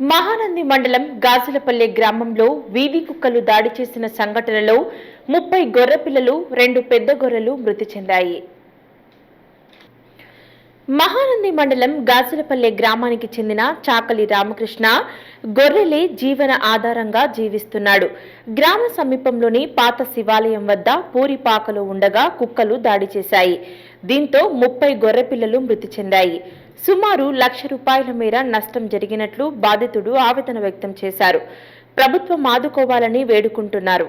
మహానంది మండలం గాజులపల్లె గ్రామంలో వీధి కుక్కలు దాడి చేసిన సంఘటనలో ముప్పై గొర్రె పిల్లలు రెండు పెద్ద గొర్రెలు మృతి చెందాయి. మహానంది మండలం గాజులపల్లె గ్రామానికి చెందిన చాకలి రామకృష్ణ గొర్రెలే జీవన ఆధారంగా జీవిస్తున్నాడు. గ్రామ సమీపంలోని పాత శివాలయం వద్ద పూరిపాకలో ఉండగా కుక్కలు దాడి చేశాయి. దీంతో ముప్పై గొర్రె పిల్లలు మృతి చెందాయి. సుమారు లక్ష రూపాయల మేర నష్టం జరిగినట్లు బాధితుడు ఆవేదన వ్యక్తం చేశారు. ప్రభుత్వం ఆదుకోవాలని వేడుకుంటున్నారు.